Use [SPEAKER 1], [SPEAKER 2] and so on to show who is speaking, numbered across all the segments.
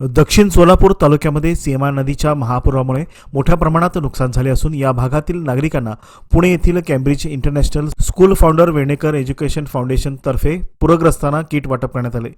[SPEAKER 1] दक्षिण सोलापूर तालुक्यामध्ये सीमा नदीच्या महापुरामुळे मोठ्या प्रमाणात नुकसान झाले असून या भागातील नागरिकांना पुणे येथील Cambridge international school founder Venekar education फाउंडेशनतर्फे पूरग्रस्तांना किट वाटप करण्यात आले.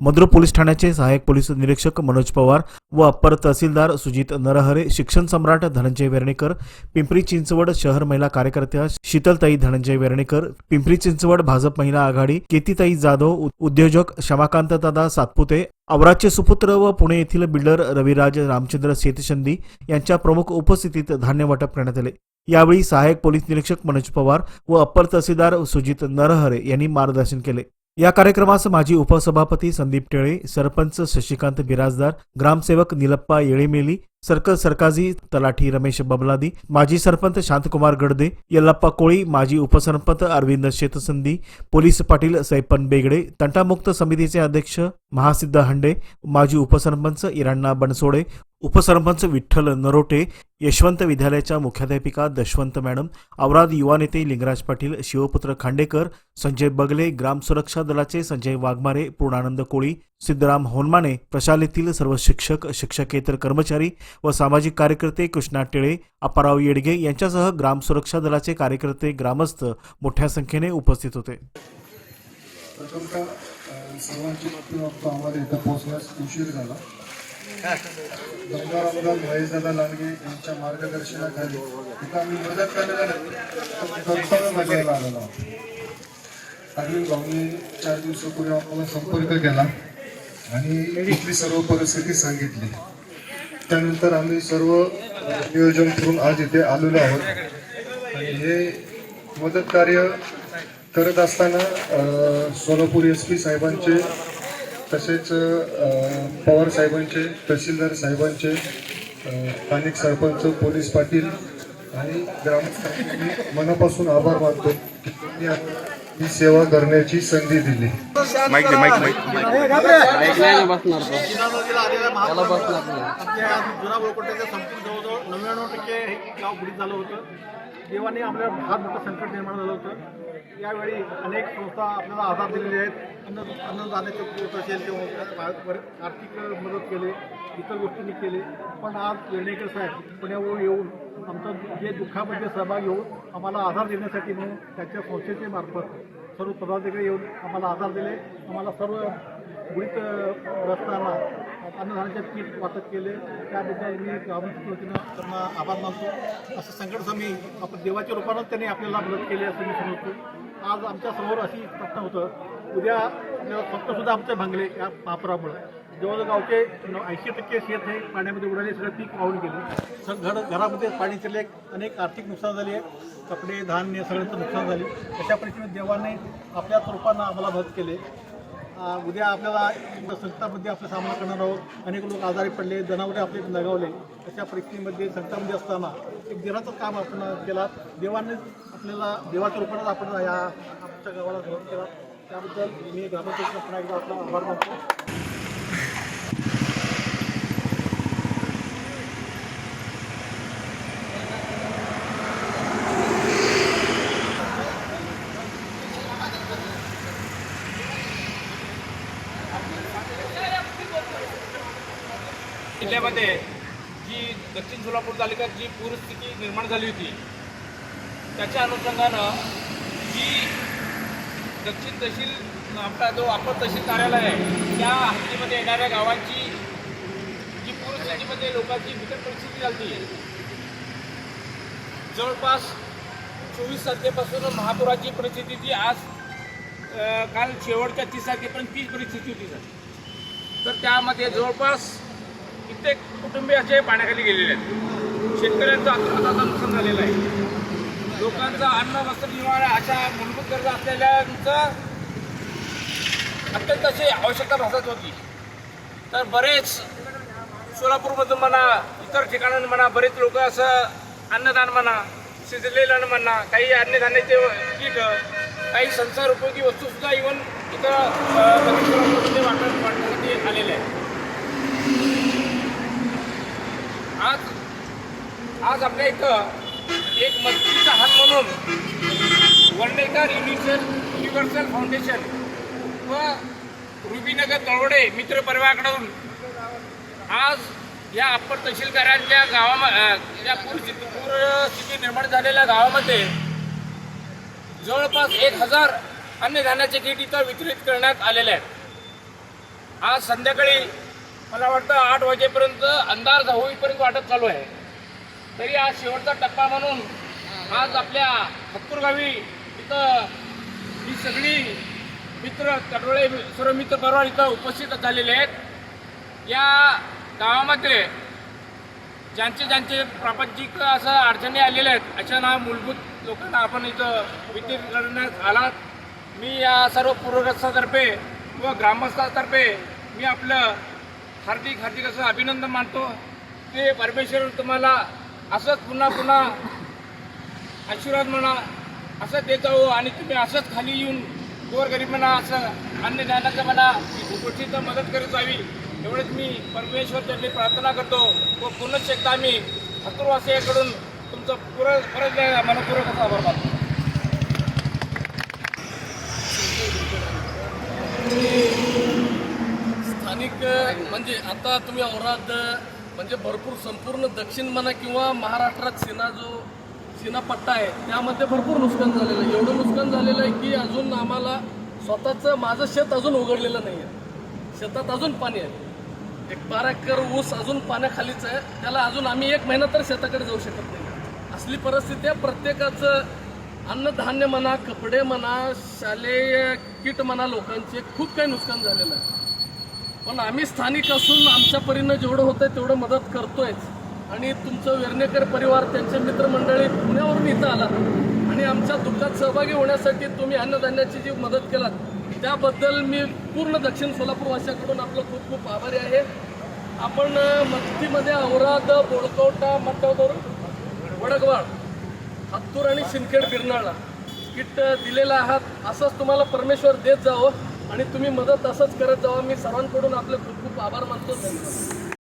[SPEAKER 1] मद्र पोलीस ठाण्याचे सहाय्यक पोलीस निरीक्षक मनोज पवार व अप्पर तहसीलदार सुजित नरहरे शिक्षण सम्राट धनंजय वेर्णेकर पिंपरी चिंचवड शहर महिला कार्यकर्त्या शीतलताई धनंजय वेर्णेकर पिंपरी चिंचवड भाजप महिला आघाडी केतीताई जाधव उद्योजक शमाकांत दादा सातपुते औराचे सुपुत्र व पुणे येथील बिल्डर रविराज रामचंद्र शेतशंदी यांच्या प्रमुख उपस्थितीत धान्य वाटप करण्यात आले. यावेळी सहाय्यक पोलीस निरीक्षक मनोज पवार व अप्पर तहसीलदार सुजित नरहरे यांनी मार्गदर्शन केले. या कार्यक्रमास माजी उपसभापती संदीप टेळे सरपंच शशिकांत बिराजदार ग्रामसेवक निलप्पा येळेमेली सर्कल सरकाजी तलाठी रमेश बबलादी माजी सरपंच शांतकुमार गडदे यल्लप्पा कोळी माजी उपसरपंच अरविंद शेतसंधी पोलीस पाटील सैपन बेगडे तंटामुक्त समितीचे अध्यक्ष महासिद्ध हंडे माजी उपसरपंच इराण्णा बनसोडे उपसरपंच विठ्ठल नरोटे यशवंत विद्यालयाच्या मुख्याध्यापिका दशवंत मॅडम औराद युवा नेते लिंगराज पाटील शिवपुत्र खांडेकर संजय बगले ग्राम सुरक्षा दलाचे संजय वाघमारे पूर्णानंद कोळी सिद्धराम होनमाने प्रशालेतील सर्व शिक्षक शिक्षकेतर कर्मचारी व सामाजिक कार्यकर्ते कृष्णा टिळे अप्पाराव येडगे यांच्यासह ग्राम सुरक्षा दलाचे कार्यकर्ते ग्रामस्थ मोठ्या संख्येने उपस्थित होते.
[SPEAKER 2] महेशदादा लांडगे यांच्या मार्गदर्शनाखाली आम्ही मदत आलेलो अरविंद चार दिवसापूर्वी आम्हाला संपर्क केला आणि इथली सर्व परिस्थिती सांगितली. त्यानंतर आम्ही सर्व नियोजन करून आज इथे आलेलो आहोत. आणि हे मदत कार्य करत असताना सोलापूर एस पी साहेबांचे तसेच पवार साहेबांचे तहसीलदार साहेबांचे स्थानिक सरपंच पोलीस पाटील आणि ग्रामस्थांचे मनापासून आभार मानतो. त्यांनी ही सेवा करण्याची संधी दिली.
[SPEAKER 3] माईक दे माईक माईक
[SPEAKER 4] जुना गोळकोट्याच्या संपूर्ण जवळजवळ नव्याण्णव टक्के हे गाव बुडीत झालं होतं. देवाने आपल्याला फार मोठं संकट निर्माण झालं होतं. यावेळी अनेक संस्था आपल्याला आधार दिलेले आहेत. अन्न अन्नदानाचे पुरवठा असेल किंवा आर्थिक मदत केली. इतर गोष्टींनी केले पण आज येणेकर साहेब पुण्यावर येऊन आमचं जे दुःखामध्ये सहभाग येऊन आम्हाला आधार देण्यासाठी म्हणून त्यांच्या संस्थेचे मार्फत सर्व पदाधिकारी येऊन आम्हाला आधार दिले. आम्हाला सर्व गुळीत ग्रस्तांना अन्नधान्याचे पीठ वाटप केले. त्याबद्दल मी ग्रामपंचायती वतीनं त्यांना आभार मानतो. असं संकट समी आपण देवाच्या रूपानं त्यांनी आपल्याला मदत केली असं मी समजतो. आज आमच्यासमोर अशी प्रश्न होतं. उद्या आपल्याला फक्त सुद्धा आमचे भांगले या महापुरामुळे. जवळजवळ गावचे ऐंशी टक्के शेत हे पाण्यामध्ये उडाले सगळं पीक वाहून गेले. सगळं घर घरामध्ये पाणी शिरले अनेक आर्थिक नुकसान झाले कपडे धान्य सगळ्यांचं नुकसान झाले. अशा परिस्थितीत देवाने आपल्या रूपानं आम्हाला मदत केले. उद्या आपल्याला संकटामध्ये आपला सामना करणार आहोत. अनेक लोक आजारी पडले जनावरे आपले नगावले. अशा परिस्थितीमध्ये संकटामध्ये असताना एक देवाचं काम आपण केला. देवाने आपल्याला देवाच्या रूपानेच आपण या आमच्या गावाला मदत केला. त्याबद्दल मी ग्रामपंचायत पुन्हा एकदा आपला आभार मानतो.
[SPEAKER 5] जिल्ह्यामध्ये जी दक्षिण सोलापूर तालुक्यात जी पूरस्थिती निर्माण झाली होती त्याच्या अनुषंगानं जी दक्षिण तहसील आपला जो अपर तहसील कार्यालय आहे त्या हद्दीमध्ये येणाऱ्या गावांची जी पूरस्थितीमध्ये लोकांची बिकट परिस्थिती झाली जवळपास चोवीस तारखेपासून महापुराची परिस्थिती जी आज काल शेवटच्या तीस तारखेपर्यंत तीच परिस्थिती होती सर. तर त्यामध्ये जवळपास कित्येक कुटुंबीय असे पाण्याखाली गेलेले आहेत. शेतकऱ्यांचं आता नुकसान झालेलं आहे. लोकांचं अन्न वस्त्र निवारा अशा मूलभूत गरजा असलेल्यांचं अत्यंत अशी आवश्यकता भासत होती. तर बरेच सोलापूरमधून म्हणा इतर ठिकाणांनी म्हणा बरेच लोक असं अन्नदान म्हणा शिजलेलं अन्न म्हणा काही अन्नधान्याचे कीट काही संसार उपयोगी वस्तूसुद्धा इव्हन इथं वाटण्यासाठी आलेले आहेत. आज आज आपल्या इथं एक मदतीचा हात म्हणून वर्णेकर युनिव्हर्सल युनिव्हर्सल फाउंडेशन व रुबीनगर तळवडे मित्र परिवाराकडून आज या अप्पर तहसीलदारांच्या गावामध्ये या पूरस्थिती पूरस्थिती निर्माण झालेल्या गावामध्ये जवळपास एक हजार अन्नधान्याचे किट इथं वितरित करण्यात आलेले आहेत. आज संध्याकाळी मला वाटतं आठ वाजेपर्यंत अंधार होईपर्यंत वाटप चालू आहे. तरी आज शेवटचा टप्पा म्हणून आज आपल्या हत्तूर गावी इथं ही सगळी मित्र तडोळे सर्व मित्र बरोबर इथं उपस्थित झालेले आहेत. या गावामध्ये ज्यांचे ज्यांचे प्रापंचिक असं अडचणी आलेल्या आहेत अशा ना मूलभूत लोकांना आपण इथं वितरित करण्यात आलात. मी या सर्व पूरग्रस्तातर्फे व ग्रामस्थातर्फे मी आपलं हार्दिक हार्दिक असं अभिनंदन मानतो. ते परमेश्वर तुम्हाला असंच पुन्हा पुन्हा आशीर्वाद म्हणा असं देत जाऊ आणि तुम्ही असंच खाली येऊन गोरगरीबांना असं अन्नदानाचं ज्ञानाचं म्हणा गोष्टीचं मदत करत जावी. एवढंच मी परमेश्वर त्यांनी प्रार्थना करतो. व पुनश्च एकदा आम्ही हतुरवासियाकडून तुमचं पुरं परत मनपूर्वक असा आभार मानतो.
[SPEAKER 3] आणि म्हणजे आता तुम्ही औराद म्हणजे भरपूर संपूर्ण दक्षिण म्हणा किंवा महाराष्ट्रात सीना जो सेना पट्टा आहे त्यामध्ये भरपूर नुकसान झालेलं आहे. एवढं नुकसान झालेलं आहे की अजून आम्हाला स्वतःचं माझं शेत अजून उघडलेलं नाही आहे. शेतात अजून पाणी आहे. एक बारा एकर ऊस अजून पाण्याखालीच आहे. त्याला अजून आम्ही एक महिना तर शेताकडे जाऊ शकत नाही. असली परिस्थिती आहे. प्रत्येकाचं अन्नधान्य म्हणा कपडे म्हणा शालेय किट म्हणा लोकांचे खूप काही नुकसान झालेलं आहे. पण आम्ही स्थानिक असून आमच्या परीनं जेवढं होतं तेवढं मदत करतोयच आणि तुमचं वेर्णेकर परिवार त्यांचे मित्रमंडळी पुण्यावरून इथं आला आणि आमच्या दुःखात सहभागी होण्यासाठी तुम्ही अन्नधान्याची जी मदत केलात त्याबद्दल मी पूर्ण दक्षिण सोलापूरवासियाकडून आपलं खूप खूप आभारी आहे. आपण मस्तीमध्ये औराद बोडकवटा मट्टावर वडगवाड हत्तूर आणि शिंदखेड बिरनाळा किट दिलेलं आहात. असंच तुम्हाला परमेश्वर देत जावं. आणि तुम्ही मदत असंच करत जावा. मी सर्वांकडून आपले खूप खूप आभार मानतो. धन्यवाद.